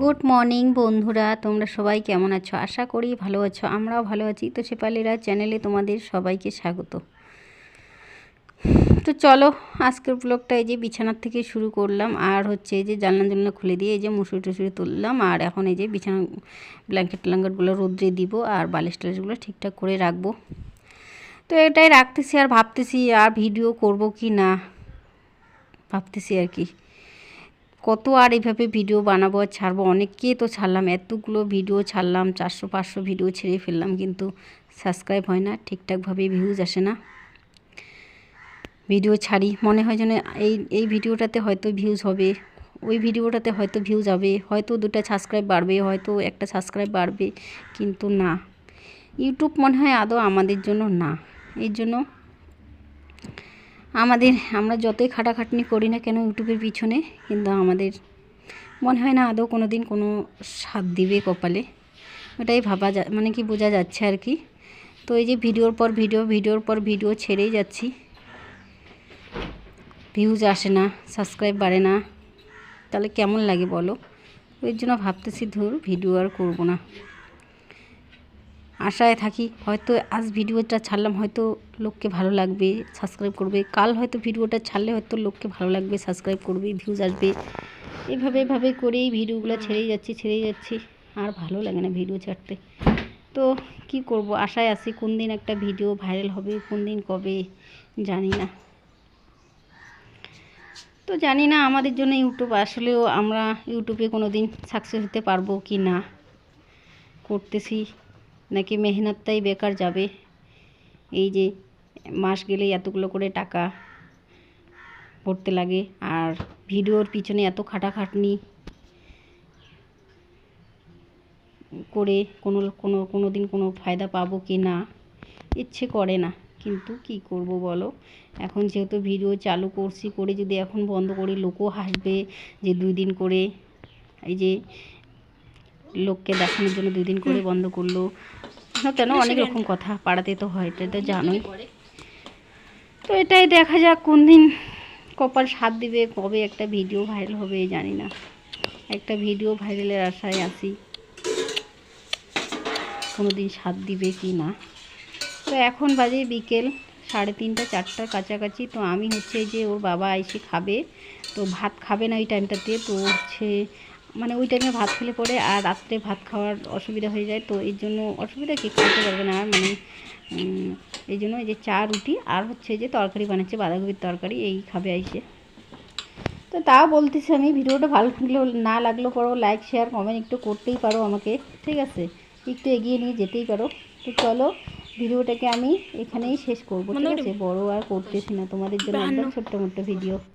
Good morning বন্ধুরা। তোমরা সবাই কেমন আছো? আশা করি ভালো আছো। আমরাও ভালো আছি। তো শেপালিরা চ্যানেলে তোমাদের সবাইকে স্বাগত। তো চলো, আজকের ব্লগটা এই যে বিছানার থেকে শুরু করলাম। আর হচ্ছে এই যে জানলা জানলা খুলে দিয়ে এই যে মুসুরি টুসুরি তুললাম। আর এখন এই যে বিছানা ব্ল্যাঙ্কেট ট্ল্যাঙ্কেটগুলো রোদ্রে দিব আর বালিশ টালিশগুলো ঠিকঠাক করে রাখব। তো এটাই রাখতেছি আর ভাবতেছি আর ভিডিও করব কি না। ভাবতেছি আর কি। কত আর এভাবে ভিডিও বানাবো আর ছাড়বো? অনেককে তো ছাড়লাম, এতগুলো ভিডিও ছাড়লাম, চারশো, পাঁচশো ভিডিও ছেড়ে ফেললাম, কিন্তু সাবস্ক্রাইব হয় না, ঠিকঠাকভাবে ভিউজ আসে না। ভিডিও ছাড়ি, মনে হয় যেন এই এই ভিডিওটাতে হয়তো ভিউজ হবে, ওই ভিডিওটাতে হয়তো ভিউজ হবে হয়তো দুটা সাবস্ক্রাইব বাড়বে, হয়তো একটা সাবস্ক্রাইব বাড়বে, কিন্তু না। ইউটিউব মনে হয় আদৌ আমাদের জন্য না এর জন্য আমাদের, আমরা যতই খাটাখাটনি করি না কেন ইউটিউবের পিছনে, কিন্তু আমাদের, মনে হয় না আদৌ কোনো দিন কোনো স্বাদ দিবে কপালে। ওটাই ভাবা যা মানে কি বোঝা যাচ্ছে আর কি। তো এই যে ভিডিওর পর ভিডিও, ভিডিওর পর ভিডিও ছেড়েই যাচ্ছি। ভিউজ আসে না, সাবস্ক্রাইব বাড়ে না। তাহলে কেমন লাগে বলো? ওই জন্য ভাবতেছি ধর, ভিডিও আর করব না। আশায় থাকি, হয়তো আজ ভিডিওটা ছাড়লাম, হয়তো লোককে ভালো লাগবে সাবস্ক্রাইব করবে। কাল হয়তো ভিডিওটা ছাড়লে হয়তো লোককে ভালো লাগবে সাবস্ক্রাইব করবে ভিউজ আসবে। এভাবে এভাবে করেই ভিডিওগুলো ছেড়েই যাচ্ছি ছেড়েই যাচ্ছি। আর ভালো লাগে না ভিডিও ছাড়তে। তো কি করব? আশায় আছি কোন দিন একটা ভিডিও ভাইরাল হবে, কোন দিন কবে, জানি না। তো জানি না, আমাদের জন্য ইউটিউব, আসলেও আমরা ইউটিউবে কোনো দিন সাকসেস হতে পারব কি না, করতেছি। নাকি মেহনতটাই বেকার যাবে। এই যে মাস গেলেই এতগুলো করে টাকা পড়তে লাগে, আর ভিডিওর পিছনে এত খাটাখাটনি করে কোনো কোনো কোনো দিন কোনো ফায়দা পাবো কি না, ইচ্ছে করে না। কিন্তু কি করব বলো? এখন যেহেতু ভিডিও চালু করছি, করে যদি এখন বন্ধ করি, লোকও হাসবে যে দুই দিন করে। এই যে লোককে দেখানোর জন্য দুই দিন করে বন্ধ করল। কেন? অনেক রকম কথা। পাড়াতে তো হয় এটা তো জানোই। তো এটাই দেখা যাক কোন দিন কপাল সাথ দিবে কবে একটা ভিডিও ভাইরাল হবে জানি না। একটা ভিডিও ভাইরালের আশায় আসি কোনো দিন সাথ দিবে কি না? তো এখন বাজে বিকেল সাড়ে তিনটা চারটার কাছাকাছি। তো আমি হচ্ছে যে ওর বাবা এসে খাবে। তো ভাত খাবে না ওই টাইমটাতে তো হচ্ছে মানে ওই টাইমে ভাত খেলে পরে আর রাত্রে ভাত খাওয়ার অসুবিধা হয়ে যায় তো এর জন্য অসুবিধা কি খাইতে পারবে না। আর মানে এই জন্য এই যে চা রুটি আর হচ্ছে যে তরকারি বানাচ্ছে বাঁধাকপির তরকারি এই খাবে আইসে। তো তা বলতেছি আমি ভিডিওটা ভালো লাগলেও না লাগলেও পরও লাইক শেয়ার কমেন্ট একটু করতেই পারো আমাকে ঠিক আছে? একটু এগিয়ে নিয়ে যেতেই পারো। তো চলো ভিডিওটাকে আমি এখানেই শেষ করব ঠিক আছে? বড়ো আর করতেছি না তোমাদের জন্য একদম ছোট্ট মোট্ট ভিডিও